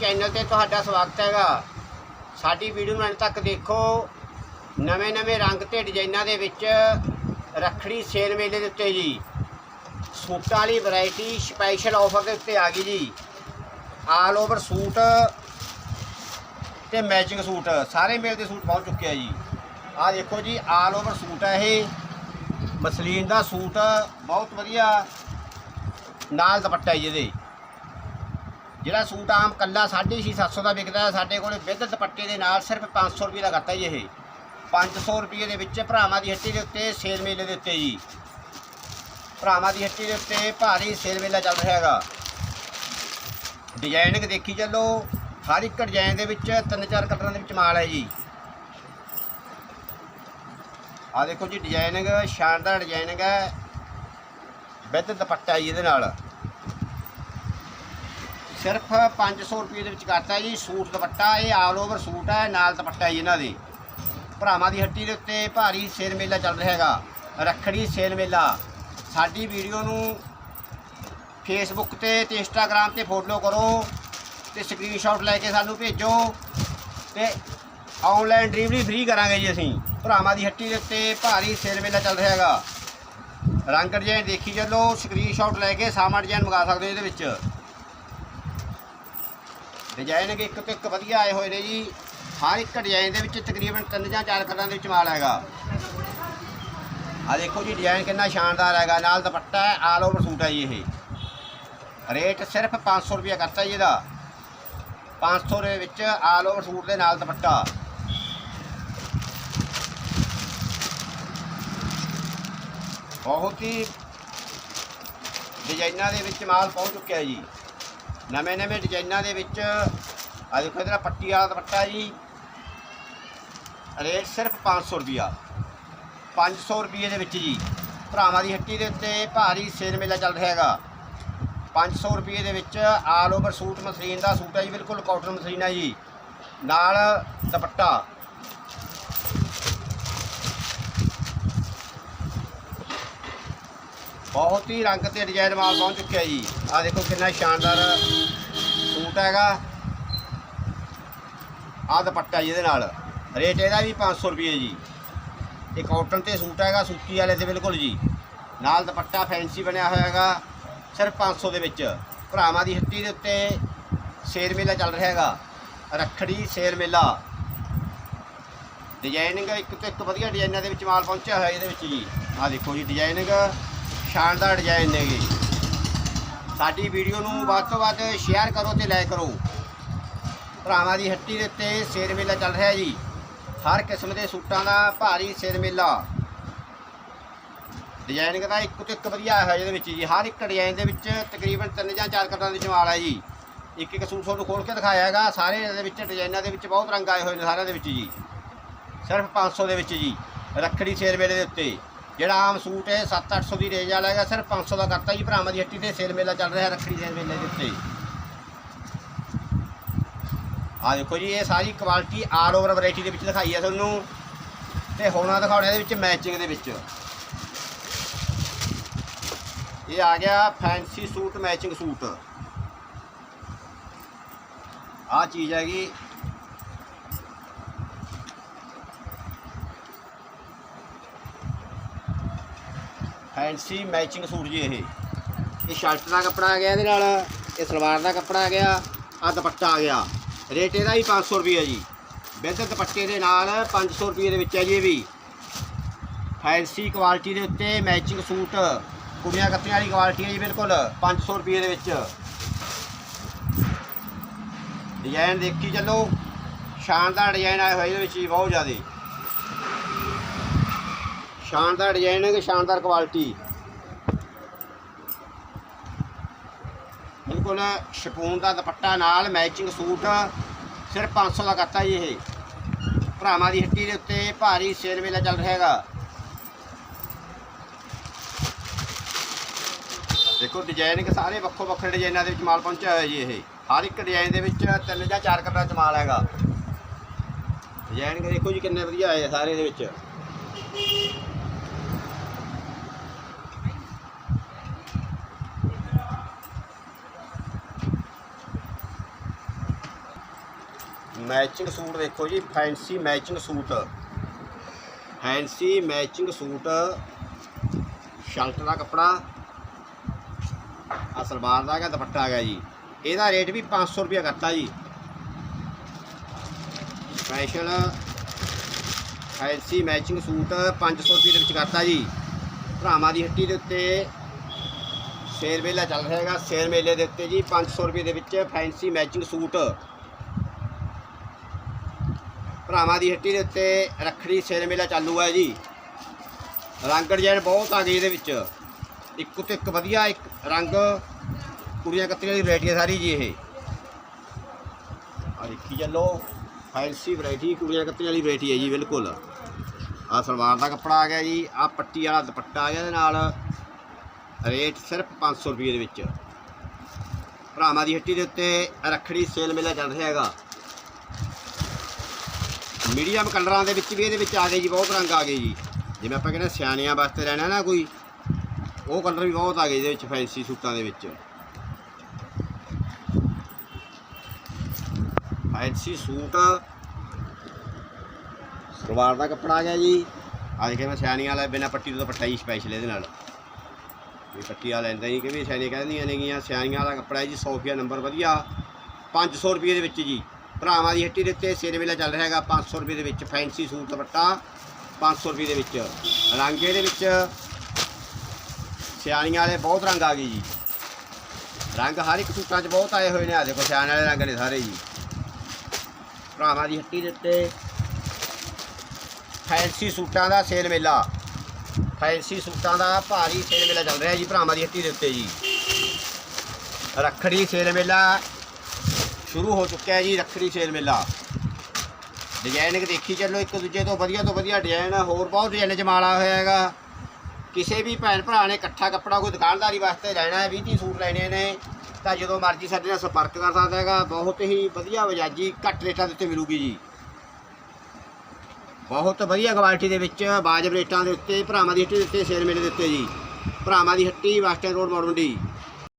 Channel ਤੇ ਤੁਹਾਡਾ ਸਵਾਗਤ ਹੈਗਾ। ਸਾਡੀ ਵੀਡੀਓ ਨੂੰ ਅੰਤ ਤੱਕ ਦੇਖੋ। ਨਵੇਂ-ਨਵੇਂ ਰੰਗ ਤੇ ਡਿਜ਼ਾਈਨਾਂ ਦੇ ਵਿੱਚ ਰੱਖੜੀ ਸੇਲ ਮੇਲੇ ਦੇ ਉੱਤੇ ਜੀ। ਸੂਟਾਂ ਵਾਲੀ ਵੈਰਾਈਟੀ ਸਪੈਸ਼ਲ ਆਫਰ ਦੇ ਉੱਤੇ ਆ ਗਈ ਜੀ। ਆਲ ਓਵਰ ਸੂਟ ਤੇ ਮੈਚਿੰਗ ਸੂਟ ਸਾਰੇ ਮੇਲ ਦੇ ਸੂਟ ਪਹੁੰਚ ਚੁੱਕੇ ਆ ਜੀ। ਆਹ ਦੇਖੋ ਜੀ ਆਲ ਓਵਰ ਸੂਟ ਹੈ ਇਹ। ਮਸਲੀਨ ਦਾ ਸੂਟ, ਬਹੁਤ ਵਧੀਆ। ਨਾਲ ਦੁਪੱਟਾ ਜੀ ਇਹਦੇ। ਜਿਹੜਾ ਸੂਟ ਆਮ ਕੱਲਾ 650 ਦਾ ਵਿਕਦਾ ਹੈ, ਸਾਡੇ ਕੋਲੇ ਵਿਦ ਦੁਪੱਟੇ ਦੇ ਨਾਲ ਸਿਰਫ 500 ਰੁਪਏ ਦਾ ਕਰਤਾ ਜੀ ਇਹ। 500 ਰੁਪਏ ਦੇ ਵਿੱਚ ਭਰਾਵਾਂ ਦੀ ਹੱਟੀ ਦੇ ਉੱਤੇ ਸੇਲ ਮੇਲੇ ਦੇ ਉੱਤੇ ਜੀ। ਭਰਾਵਾਂ ਦੀ ਹੱਟੀ ਦੇ ਉੱਤੇ ਭਾਰੀ ਸੇਲ ਮੇਲਾ ਚੱਲ ਰਿਹਾ ਹੈਗਾ। ਡਿਜ਼ਾਈਨਿੰਗ ਦੇਖੀ ਚੱਲੋ, ਹਰ ਇੱਕ ਡਿਜ਼ਾਈਨ ਦੇ ਵਿੱਚ ਤਿੰਨ ਚਾਰ ਕਲਰਾਂ ਦੇ ਵਿੱਚ ਮਾਲ ਹੈ ਜੀ। ਆ ਦੇਖੋ ਜੀ ਡਿਜ਼ਾਈਨਿੰਗ ਸ਼ਾਨਦਾਰ ਡਿਜ਼ਾਈਨਿੰਗ ਹੈ। ਵਿਦ ਦੁਪੱਟਾ ਜੀ ਇਹਦੇ ਨਾਲ। ਸਿਰਫ 500 ਰੁਪਏ ਦੇ ਵਿੱਚ ਕਰਤਾ ਜੀ, ਸੂਟ ਦੁਪੱਟਾ, ਇਹ ਆਲ ਓਵਰ ਸੂਟ ਹੈ, ਨਾਲ ਦੁਪੱਟਾ ਜੀ ਇਹਨਾਂ ਦੇ। ਭਰਾਵਾਂ ਦੀ ਹੱਟੀ ਦੇ ਉੱਤੇ ਭਾਰੀ ਸੇਲ ਮੇਲਾ ਚੱਲ ਰਿਹਾ ਹੈਗਾ, ਰੱਖੜੀ ਸੇਲ ਮੇਲਾ। ਸਾਡੀ ਵੀਡੀਓ ਨੂੰ ਫੇਸਬੁੱਕ ਤੇ ਤੇ ਇੰਸਟਾਗ੍ਰam ਤੇ ਫੋਲੋ ਕਰੋ ਤੇ ਸਕਰੀਨਸ਼ਾਟ ਲੈ ਕੇ ਸਾਨੂੰ ਭੇਜੋ ਤੇ ਆਨਲਾਈਨ ਡਿਲੀਵਰੀ ਫ੍ਰੀ ਕਰਾਂਗੇ ਜੀ ਅਸੀਂ। ਭਰਾਵਾਂ ਦੀ ਹੱਟੀ ਦੇ ਉੱਤੇ ਭਾਰੀ ਸੇਲ ਮੇਲਾ ਚੱਲ ਰਿਹਾ ਹੈਗਾ। ਰੰਗ ਡਿਜ਼ਾਈਨ ਦੇਖੀ ਚੱਲੋ ਸਕਰੀਨਸ਼ਾਟ ਲੈ ਕੇ ਸਾਮਾ ਡਿਜ਼ਾਈਨ ਮੰਗਾ ਸਕਦੇ ਹੋ ਇਹਦੇ ਵਿੱਚ। ਡਿਜ਼ਾਈਨ ਇੱਕ ਤੋਂ ਇੱਕ ਵਧੀਆ ਆਏ ਹੋਏ ਨੇ ਜੀ। ਹਰ ਇੱਕ ਡਿਜ਼ਾਈਨ ਦੇ ਵਿੱਚ ਤਕਰੀਬਨ ਤਿੰਨ ਜਾਂ ਚਾਰ ਕਲਰਾਂ ਦੇ ਵਿੱਚ ਮਾਲ ਹੈਗਾ। ਆ ਦੇਖੋ ਜੀ, ਡਿਜ਼ਾਈਨ ਕਿੰਨਾ ਸ਼ਾਨਦਾਰ ਹੈਗਾ। ਨਾਲ ਦੁਪੱਟਾ ਹੈ, ਆਲ ਓਵਰ ਸੂਟ ਹੈ ਜੀ ਇਹ। ਰੇਟ ਸਿਰਫ 500 ਰੁਪਏ ਕਰਤਾ ਜੀ ਇਹਦਾ। 500 ਦੇ ਵਿੱਚ ਆਲ ਓਵਰ ਸੂਟ ਦੇ ਨਾਲ ਦੁਪੱਟਾ। ਬਹੁਤ ਹੀ ਡਿਜ਼ਾਈਨਾਂ ਦੇ ਵਿੱਚ ਮਾਲ ਪਹੁੰਚ ਚੁੱਕਿਆ ਜੀ। ਨਵੇਂ ਨਵੇਂ ਡਿਜ਼ਾਈਨਾਂ ਦੇ ਵਿੱਚ। ਆ ਦੇਖੋ ਇਹਦਾ ਪੱਟੀ ਵਾਲਾ ਦੁਪੱਟਾ ਜੀ। ਰੇਟ ਸਿਰਫ 500 ਰੁਪਿਆ 500 ਰੁਪਏ ਦੇ ਵਿੱਚ ਜੀ। ਭਰਾਵਾਂ ਦੀ ਹੱਟੀ ਦੇ ਉੱਤੇ ਭਾਰੀ ਸੇਲ ਮੇਲਾ ਚੱਲ ਰਿਹਾ ਹੈਗਾ। 500 ਰੁਪਏ ਦੇ ਵਿੱਚ ਆਲ ਓਵਰ ਸੂਟ ਮਸਲੀਨ ਦਾ ਸੂਟ ਹੈ ਜੀ, ਬਿਲਕੁਲ ਕਾਟਨ ਮਸਲੀਨ ਹੈ ਜੀ। ਨਾਲ ਦੁਪੱਟਾ। ਬਹੁਤ ਹੀ ਰੰਗ ਤੇ ਡਿਜ਼ਾਈਨ ਵਾਲ ਪਹੁੰਚ ਚੁੱਕਿਆ ਜੀ। ਆ ਦੇਖੋ ਕਿੰਨਾ ਸ਼ਾਨਦਾਰ ਸੂਟ ਹੈਗਾ। ਆ ਦੁਪੱਟਾ ਜੀ ਇਹਦੇ ਨਾਲ। ਰੇਟ ਇਹਦਾ ਵੀ 500 ਰੁਪਏ ਜੀ। ਇਹ ਕਾਟਨ ਤੇ ਸੂਟ ਹੈਗਾ, ਸੂਤੀ ਵਾਲੇ ਤੇ ਬਿਲਕੁਲ ਜੀ। ਨਾਲ ਦੁਪੱਟਾ ਫੈਂਸੀ ਬਣਿਆ ਹੋਇਆ ਹੈਗਾ, ਸਿਰਫ 500 ਦੇ ਵਿੱਚ। ਭਰਾਵਾਂ ਦੀ ਹੱਟੀ ਦੇ ਉੱਤੇ ਸੇਰ ਮੇਲਾ ਚੱਲ ਰਿਹਾ ਹੈਗਾ, ਰੱਖੜੀ ਸ਼ੇਰ ਮੇਲਾ। ਡਿਜ਼ਾਈਨਿੰਗ ਇੱਕ ਤੋਂ ਇੱਕ ਵਧੀਆ ਡਿਜ਼ਾਈਨਾਂ ਦੇ ਵਿੱਚ ਮਾਲ ਪਹੁੰਚਿਆ ਹੋਇਆ ਇਹਦੇ ਵਿੱਚ ਜੀ। ਆ ਦੇਖੋ ਜੀ ਡਿਜ਼ਾਈਨਿੰਗ ਸ਼ਾਨਦਾਰ ਡਿਜ਼ਾਈਨ ਨੇਗੇ ਸਾਡੀ ਵੀਡੀਓ ਨੂੰ ਵੱਧ ਤੋਂ ਵੱਧ ਸ਼ੇਅਰ ਕਰੋ ਤੇ ਲਾਈਕ ਕਰੋ। ਭਰਾਵਾਂ ਦੀ ਹੱਟੀ ਦੇ ਉੱਤੇ ਸੇਲ ਮੇਲਾ ਚੱਲ ਰਿਹਾ ਜੀ। ਹਰ ਕਿਸਮ ਦੇ ਸੂਟਾਂ ਦਾ ਭਾਰੀ ਸੇਲ ਮੇਲਾ। ਡਿਜ਼ਾਈਨਿੰਗ ਦਾ ਇੱਕ ਤੋਂ ਇੱਕ ਵਧੀਆ ਆਇਆ ਹੋਇਆ ਇਹਦੇ ਵਿੱਚ ਜੀ। ਹਰ ਇੱਕ ਡਿਜ਼ਾਈਨ ਦੇ ਵਿੱਚ ਤਕਰੀਬਨ ਤਿੰਨ ਜਾਂ ਚਾਰ ਕਲਰਾਂ ਦੀ ਜਮਾਲ ਹੈ ਜੀ। ਇੱਕ ਇੱਕ ਸੂਟ ਤੁਹਾਨੂੰ ਖੋਲ ਕੇ ਦਿਖਾਇਆ ਹੈਗਾ। ਸਾਰੇ ਦੇ ਵਿੱਚ ਡਿਜ਼ਾਈਨਾਂ ਦੇ ਵਿੱਚ ਬਹੁਤ ਰੰਗ ਆਏ ਹੋਏ ਨੇ ਸਾਰਿਆਂ ਦੇ ਵਿੱਚ ਜੀ। ਸਿਰਫ 500 ਦੇ ਵਿੱਚ ਜੀ। ਰੱਖੜੀ ਸੇਰ ਮੇਲੇ ਦੇ ਉੱਤੇ। ਜਿਹੜਾ ਆਮ ਸੂਟ ਹੈ 7-800 ਦੀ ਰੇਂਜ ਵਾਲਾ ਹੈਗਾ, ਸਿਰਫ 500 ਦਾ ਕਰਤਾ ਜੀ ਭਰਾਵਾਂ ਦੀ ਹੱਟੀ ਤੇ ਸੇਲ ਮੇਲਾ ਚੱਲ ਰਿਹਾ ਰੱਖੜੀ ਸੇਲ ਮੇਲੇ ਦੇ ਉੱਤੇ। ਆ ਦੇਖੋ ਜੀ, ਇਹ ਸਾਰੀ ਕੁਆਲਿਟੀ ਆਲ ਓਵਰ ਵੈਰਾਈਟੀ ਦੇ ਵਿੱਚ ਦਿਖਾਈ ਹੈ ਤੁਹਾਨੂੰ। ਤੇ ਹੋਣਾ ਆ ਦਿਖਾਉਣੇ ਦੇ ਵਿੱਚ ਮੈਚਿੰਗ ਦੇ ਵਿੱਚ। ਇਹ ਆ ਗਿਆ ਫੈਂਸੀ ਸੂਟ ਮੈਚਿੰਗ ਸੂਟ। ਆ ਚੀਜ਼ ਹੈਗੀ ਫੈਂਸੀ ਮੈਚਿੰਗ ਸੂਟ ਜੀ ਇਹ। ਇਹ ਸ਼ਰਟ ਦਾ ਕੱਪੜਾ ਆ ਗਿਆ ਇਹਦੇ ਨਾਲ, ਇਹ ਸਲਵਾਰ ਦਾ ਕੱਪੜਾ ਆ ਗਿਆ ਆ ਦੁਪੱਟਾ ਆ ਗਿਆ। ਰੇਟ ਇਹਦਾ ਹੀ 500 ਰੁਪਏ ਜੀ। ਬਿਲਕੁਲ ਦੁਪੱਟੇ ਦੇ ਨਾਲ 500 ਰੁਪਏ ਦੇ ਵਿੱਚ ਹੈ ਜੀ ਇਹ ਵੀ। ਫੈਂਸੀ ਕੁਆਲਿਟੀ ਦੇ ਉੱਤੇ ਮੈਚਿੰਗ ਸੂਟ, ਕੁੜੀਆਂ ਕੱਤੀਆਂ ਵਾਲੀ ਕੁਆਲਿਟੀ ਹੈ ਜੀ ਬਿਲਕੁਲ 500 ਰੁਪਏ ਦੇ ਵਿੱਚ। ਡਿਜ਼ਾਈਨ ਦੇਖੀ ਚੱਲੋ। ਸ਼ਾਨਦਾਰ ਡਿਜ਼ਾਈਨ ਆਏ ਹੋਏ ਇਹਦੇ ਵਿੱਚ ਜੀ, ਬਹੁਤ ਜ਼ਿਆਦਾ। ਸ਼ਾਨਦਾਰ ਡਿਜ਼ਾਈਨ ਹੈ ਕਿ ਸ਼ਾਨਦਾਰ ਕੁਆਲਿਟੀ ਬਿਲਕੁਲ ਸ਼ਪੂਨ ਦਾ ਦੁਪੱਟਾ ਨਾਲ ਮੈਚਿੰਗ ਸੂਟ ਸਿਰਫ 500 ਦਾ ਕਰਤਾ ਜੀ ਇਹ। ਭਰਾਵਾਂ ਦੀ ਹੱਟੀ ਦੇ ਉੱਤੇ ਭਾਰੀ ਸੇਲ ਮੇਲਾ ਚੱਲ ਰਿਹਾ ਹੈਗਾ। ਦੇਖੋ ਡਿਜ਼ਾਈਨ ਕਿ ਸਾਰੇ ਵੱਖੋ ਵੱਖਰੇ ਡਿਜ਼ਾਈਨਾਂ ਦੇ ਵਿੱਚ ਮਾਲ ਪਹੁੰਚਿਆ ਹੋਇਆ ਜੀ ਇਹ। ਹਰ ਇੱਕ ਡਿਜ਼ਾਈਨ ਦੇ ਵਿੱਚ ਤਿੰਨ ਜਾਂ ਚਾਰ ਕਲਰਾਂ ਚ ਮਾਲ ਹੈਗਾ। ਡਿਜ਼ਾਈਨ ਦੇਖੋ ਜੀ ਕਿੰਨੇ ਵਧੀਆ ਆਏ ਆ ਸਾਰੇ ਦੇ ਵਿੱਚ। ਮੈਚਿੰਗ ਸੂਟ ਦੇਖੋ ਜੀ, fancy matching suit. Fancy matching suit, shirt ਦਾ ਕੱਪੜਾ ਆ ਸਲਵਾਰ ਦਾ ਹੈਗਾ, ਦੁਪੱਟਾ ਹੈਗਾ ਜੀ। ਇਹਦਾ ਰੇਟ ਵੀ 500 ਰੁਪਏ ਕਰਤਾ ਜੀ। ਸਪੈਸ਼ਲ ਫੈਂਸੀ ਮੈਚਿੰਗ ਸੂਟ 500 ਰੁਪਏ ਦੇ ਵਿੱਚ ਕਰਤਾ ਜੀ। ਭਰਾਵਾਂ ਦੀ ਹੱਟੀ ਦੇ ਉੱਤੇ ਸ਼ੇਰ ਮੇਲਾ ਚੱਲ ਰਿਹਾ ਹੈਗਾ। ਸ਼ੇਰ ਮੇਲੇ ਦੇ ਉੱਤੇ ਜੀ 500 ਰੁਪਏ ਦੇ ਵਿੱਚ ਫੈਂਸੀ ਮੈਚਿੰਗ ਸੂਟ। ਭਰਾਵਾਂ ਦੀ ਹੱਟੀ ਦੇ ਉੱਤੇ ਰੱਖੜੀ ਸੇਲ ਮੇਲਾ ਚਾਲੂ ਹੈ ਜੀ। ਰੰਗ ਡਿਜ਼ਾਈਨ ਬਹੁਤ ਆ ਗਏ ਇਹਦੇ ਵਿੱਚ। ਇੱਕ ਤੋਂ ਇੱਕ ਵਧੀਆ ਇੱਕ ਰੰਗ ਕੁੜੀਆਂ ਕੱਤੀਆਂ ਦੀ ਵੈਰਾਈਟੀ ਹੈ ਸਾਰੀ ਜੀ ਇਹ। ਆ ਦੇਖੀ ਚੱਲੋ, ਫੈਂਸੀ ਵੈਰਾਈਟੀ ਕੁੜੀਆਂ ਕੱਤੀਆਂ ਵਾਲੀ ਵੈਰਾਈਟੀ ਹੈ ਜੀ, ਬਿਲਕੁਲ। ਆ ਸਲਵਾਰ ਦਾ ਕੱਪੜਾ ਆ ਗਿਆ ਜੀ ਆ ਪੱਟੀ ਵਾਲਾ ਦੁਪੱਟਾ ਆ ਗਿਆ ਇਹਦੇ ਨਾਲ। ਰੇਟ ਸਿਰਫ 500 ਰੁਪਏ ਦੇ ਵਿੱਚ। ਭਰਾਵਾਂ ਦੀ ਹੱਟੀ ਦੇ ਉੱਤੇ ਰੱਖੜੀ ਸੇਲ ਮੇਲਾ ਚੱਲ ਰਿਹਾ ਹੈਗਾ। ਮੀਡੀਅਮ ਕਲਰਾਂ ਦੇ ਵਿੱਚ ਵੀ ਇਹਦੇ ਵਿੱਚ ਆ ਗਏ ਜੀ, ਬਹੁਤ ਰੰਗ ਆ ਗਏ ਜੀ। ਜਿਵੇਂ ਆਪਾਂ ਕਹਿੰਦੇ ਸਿਆਣਿਆਂ ਵਾਸਤੇ ਲੈਣਾ ਨਾ ਕੋਈ, ਉਹ ਕਲਰ ਵੀ ਬਹੁਤ ਆ ਗਏ ਇਹਦੇ ਵਿੱਚ, ਫੈਂਸੀ ਸੂਟਾਂ ਦੇ ਵਿੱਚ। ਫੈਂਸੀ ਸੂਟ, ਸਲਵਾਰ ਦਾ ਕੱਪੜਾ ਆ ਗਿਆ ਜੀ। ਅੱਜ ਕਿ ਮੈਂ ਸਿਆਣੀਆਂ ਵਾਲਾ, ਬਿਨਾ ਪੱਟੀ ਤੋਂ ਪੱਟਾ ਹੀ ਸਪੈਸ਼ਲ ਇਹਦੇ ਨਾਲ। ਵੀ ਪੱਟੀ ਵਾਲਾ ਲੈਂਦਾ ਨਹੀਂ ਕਿ ਵੀ ਸਿਆਣੀਆਂ ਕਹਿੰਦੀਆਂ ਨੇਗੀਆਂ, ਸਿਆਣੀਆਂ ਵਾਲਾ ਕੱਪੜਾ ਹੈ ਜੀ ਸੋਫੀਆ ਨੰਬਰ ਵਧੀਆ। 500 ਰੁਪਏ ਦੇ ਵਿੱਚ ਜੀ। ਭਰਾਵਾਂ ਦੀ ਹੱਟੀ ਦੇ ਉੱਤੇ ਸਿਰ ਵੇਲਾ ਚੱਲ ਰਿਹਾ ਹੈਗਾ 500 ਰੁਪਏ ਦੇ ਵਿੱਚ, ਫੈਂਸੀ ਸੂਟ ਦੁਪੱਟਾ 500 ਰੁਪਏ ਦੇ ਵਿੱਚ। ਰੰਗ ਇਹਦੇ ਵਿੱਚ ਸਿਆਣੀਆਂ ਵਾਲੇ ਬਹੁਤ ਰੰਗ ਆ ਗਏ ਜੀ। ਰੰਗ ਹਰ ਇੱਕ ਸੂਟਾਂ 'ਚ ਬਹੁਤ ਆਏ ਹੋਏ ਨੇ ਆ ਦੇਖੋ ਸਿਆਣੇ ਵਾਲੇ ਰੰਗ ਨੇ ਸਾਰੇ ਜੀ। ਭਰਾਵਾਂ ਦੀ ਹੱਟੀ ਦੇ ਉੱਤੇ ਫੈਂਸੀ ਸੂਟਾਂ ਦਾ ਸੇਲ ਮੇਲਾ। ਫੈਂਸੀ ਸੂਟਾਂ ਦਾ ਭਾਰੀ ਸੇਲ ਮੇਲਾ ਚੱਲ ਰਿਹਾ ਜੀ ਭਰਾਵਾਂ ਦੀ ਹੱਟੀ ਦੇ ਉੱਤੇ ਜੀ। ਰੱਖੜੀ ਸੇਲ ਮੇਲਾ ਸ਼ੁਰੂ ਹੋ ਚੁੱਕਿਆ ਹੈ ਜੀ ਰੱਖੜੀ ਸੇਲ ਮੇਲਾ। ਡਿਜ਼ਾਈਨਿੰਗ ਦੇਖੀ ਚੱਲੋ, ਇੱਕ ਦੂਜੇ ਤੋਂ ਵਧੀਆ ਤੋਂ ਵਧੀਆ ਡਿਜ਼ਾਈਨ ਆ, ਹੋਰ ਬਹੁਤ ਡਿਜ਼ਾਈਨ ਜਮਾਲਾ ਹੋਇਆ ਹੈਗਾ। ਕਿਸੇ ਵੀ ਭੈਣ ਭਰਾ ਨੇ ਇਕੱਠਾ ਕੱਪੜਾ ਕੋਈ ਦੁਕਾਨਦਾਰੀ ਵਾਸਤੇ ਲੈਣਾ ਹੈ 20 30 ਸੂਟ ਲੈਣੇ ਨੇ, ਤਾਂ ਜਦੋਂ ਮਰਜ਼ੀ ਸਾਡੇ ਨਾਲ ਸੰਪਰਕ ਕਰ ਸਕਦਾ ਹੈਗਾ। ਬਹੁਤ ਹੀ ਵਧੀਆ ਵਿਜਾਜੀ, ਘੱਟ ਰੇਟਾਂ ਦੇ ਉੱਤੇ ਮਿਲੂਗੀ ਜੀ। ਬਹੁਤ ਵਧੀਆ ਕੁਆਲਿਟੀ ਦੇ ਵਿੱਚ ਬਾਜਬ ਰੇਟਾਂ ਦੇ ਉੱਤੇ, ਭਰਾਵਾਂ ਦੀ ਹੱਟੀ ਦੇ ਉੱਤੇ, ਸੇਲ ਮੇਲੇ ਦੇ ਉੱਤੇ ਜੀ। ਭਰਾਵਾਂ ਦੀ ਹੱਟੀ ਵਾਸਟਰਨ ਰੋਡ ਮੋੜ ਮੰਡੀ